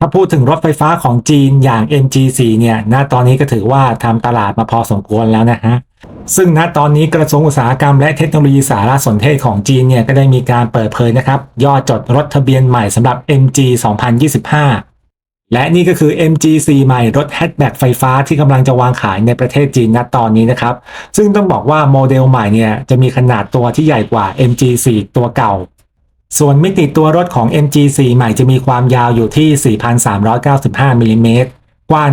ถ้าพูดถึงรถไฟฟ้าของจีนอย่าง MG4 เนี่ย ณ ตอนนี้ก็ถือว่าทำตลาดมาพอสมควรแล้วนะฮะ ซึ่งณ ตอนนี้กระทรวงอุตสาหกรรมและเทคโนโลยีสารสนเทศของจีนเนี่ย ก็ได้มีการเปิดเผยนะครับ ยอดจดรถทะเบียนใหม่สำหรับ MG 2025 และนี่ก็คือ MG4 ใหม่รถแฮชแบ็กไฟฟ้าที่กำลังจะวางขายในประเทศจีนณ ตอนนี้นะครับ ซึ่งต้องบอกว่าโมเดลใหม่เนี่ยจะมีขนาดตัวที่ใหญ่กว่า MG4 ตัวเก่า ส่วนมิติตัวรถของ MG4 ใหม่จะมีความยาวอยู่ที่ 4,395มิลลิเมตรกว้าง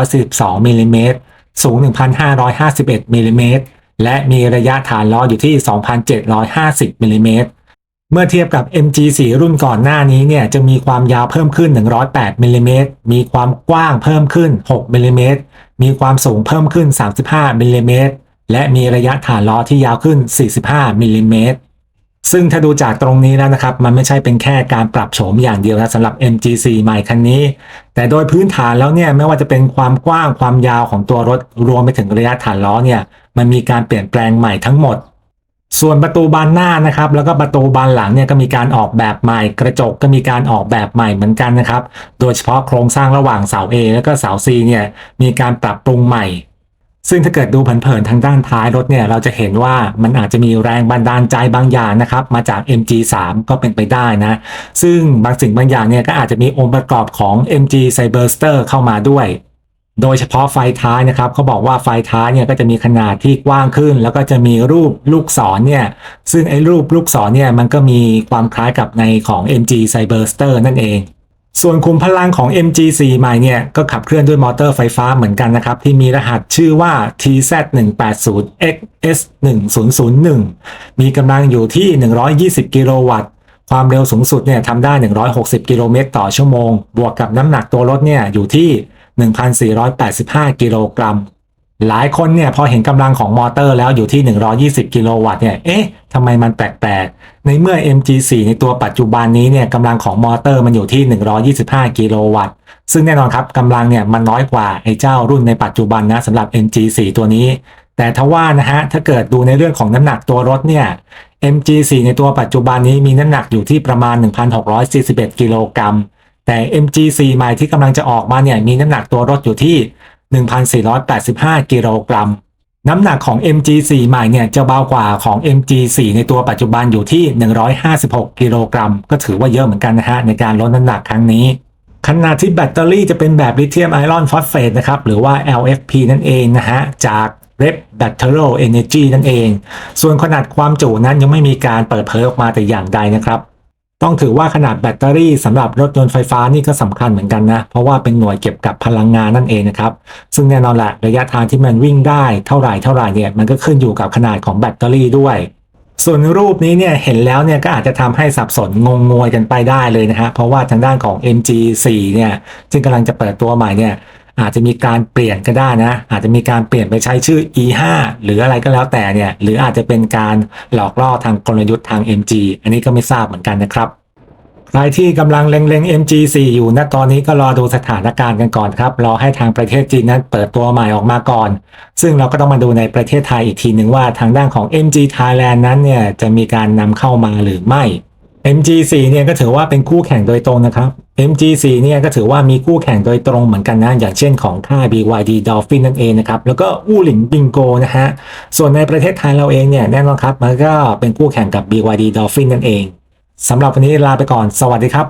1,842มิลลิเมตรสูง 1,551มิลลิเมตรและมีระยะฐานล้ออยู่ที่ 2,750มิลลิเมตรเมื่อเทียบกับ MG4 รุ่นก่อนหน้านี้เนี่ยจะมีความยาวเพิ่มขึ้น 108มิลลิเมตรมีความกว้างเพิ่มขึ้น 6มิลลิเมตรมีความสูงเพิ่มขึ้น 35มิลลิเมตรและมีระยะฐานล้อที่ยาวขึ้น 45มิลลิเมตร ซึ่งถ้าดูจากตรงนี้แล้วนะครับ มันไม่ใช่เป็นแค่การปรับโฉมอย่างเดียวนะสำหรับ MG4 ใหม่คันนี้ แต่โดยพื้นฐานแล้วเนี่ยไม่ว่าจะเป็นความกว้างความยาวของตัวรถรวมไปถึงระยะฐานล้อเนี่ยมันมีการเปลี่ยนแปลงใหม่ทั้งหมด ส่วนประตูบานหน้านะครับ แล้วก็ประตูบานหลังเนี่ยก็มีการออกแบบใหม่ กระจกก็มีการออกแบบใหม่เหมือนกันนะครับ โดยเฉพาะโครงสร้างระหว่างเสา A แล้วก็เสา C เนี่ยมีการปรับปรุงใหม่ ซึ่งถ้าเกิดดูเผินๆทางด้านท้ายรถเนี่ยเราจะเห็นว่ามันอาจจะมีแรงบันดาลใจบางอย่างนะครับมาจาก MG3 ก็เป็นไปได้นะซึ่งบางสิ่งบางอย่างเนี่ยก็อาจจะมีองค์ประกอบของ MG Cyberster เข้ามาด้วย โดยเฉพาะไฟท้ายนะครับเขาบอกว่าไฟท้ายเนี่ยก็จะมีขนาดที่กว้างขึ้น แล้วก็จะมีรูปลูกศรเนี่ยซึ่งไอ้รูปลูกศรเนี่ยมันก็มีความคล้ายกับในของ MG Cyberster นั่นเอง ส่วนคุมพลังของ MG4 ใหม่เนี่ย ก็ขับเคลื่อนด้วยมอเตอร์ไฟฟ้าเหมือนกันนะครับ ที่มีรหัสชื่อว่า TZ180XS1001 มีกำลังอยู่ที่ 120 กิโลวัตต์ ความเร็วสูงสุดเนี่ยทำได้ 160 กิโลเมตรต่อชั่วโมง บวกกับน้ำหนักตัวรถเนี่ยอยู่ที่ 1,485 กิโลกรัม หลายคนเนี่ยพอเห็นกำลังของมอเตอร์แล้วอยู่ที่ 120 กิโลวัตต์เนี่ย เอ๊ะทำไมมันแปลกๆ ในเมื่อ MG4 ในตัวปัจจุบันนี้เนี่ยกำลังของมอเตอร์มันอยู่ที่ 125 กิโลวัตต์ ซึ่งแน่นอนครับกำลังเนี่ยมันน้อยกว่าไอ้เจ้ารุ่นในปัจจุบันนะสำหรับ MG4 ตัวนี้ แต่ทว่านะฮะถ้าเกิดดูในเรื่องของน้ำหนักตัวรถเนี่ย MG4 ในตัวปัจจุบันนี้มีน้ำหนักอยู่ที่ประมาณ 1,641 กิโลกรัม แต่ MG4 ใหม่ที่กำลังจะออกมาเนี่ยมีน้ำหนักตัวรถอยู่ที่ 1,485 กิโลกรัม น้ำหนักของ MG4 ใหม่เนี่ยจะเบากว่าของ MG4 ในตัวปัจจุบันอยู่ที่ 156 กิโลกรัม ก็ถือว่าเยอะเหมือนกันนะฮะในการลดน้ำหนักครั้งนี้ขนาดที่แบตเตอรี่จะเป็นแบบลิเธียมไอรอนฟอสเฟตนะครับ หรือว่า LFP นั่นเองนะฮะ จาก Rep Battery Energy นั่นเอง ส่วนขนาดความจุนั้นยังไม่มีการเปิดเผยออกมาแต่อย่างใดนะครับ ต้องถือว่าขนาดแบตเตอรี่สำหรับรถยนต์ไฟฟ้านี่ก็สำคัญเหมือนกันนะ เพราะว่าเป็นหน่วยเก็บกับพลังงานนั่นเองนะครับ ซึ่งแน่นอนแหละระยะทางที่มันวิ่งได้เท่าไหร่เท่าไหร่เนี่ยมันก็ขึ้นอยู่กับขนาดของแบตเตอรี่ด้วยส่วนรูปนี้เนี่ยเห็นแล้วเนี่ยก็อาจจะทำให้สับสนงงงวยกันไปได้เลยนะฮะเพราะว่าทางด้านของ MG4 เนี่ยซึ่งกำลังจะเปิดตัวใหม่เนี่ย อาจจะมีการเปลี่ยนก็ได้นะ อาจจะมีการเปลี่ยนไปใช้ชื่อ E5 หรืออะไรก็แล้วแต่เนี่ย หรืออาจจะเป็นการหลอกล่อทางกลยุทธ์ทาง MG อันนี้ก็ไม่ทราบเหมือนกันนะครับใครที่กำลังเล็งๆ MG4 อยู่ณตอนนี้ก็รอดูสถานการณ์กันก่อนครับ รอให้ทางประเทศจีนนั้นเปิดตัวใหม่ออกมาก่อน ซึ่งเราก็ต้องมาดูในประเทศไทยอีกทีหนึ่งว่าทางด้านของ MG Thailand นั้นเนี่ยจะมีการนำเข้ามาหรือไม่ MG4 เนี่ยก็ถือว่าเป็นคู่แข่งโดยตรงนะครับ MG4 เนี่ยก็ถือว่ามีคู่แข่งโดยตรงเหมือนกันนะ อย่างเช่นของค่าย BYD Dolphin นั่นเองนะครับ แล้วก็อู่หลิงบิงโกนะฮะ ส่วนในประเทศไทยเราเองเนี่ยแน่นอนครับ มันก็เป็นคู่แข่งกับ BYD Dolphin นั่นเองสำหรับวันนี้ลาไปก่อน สวัสดีครับ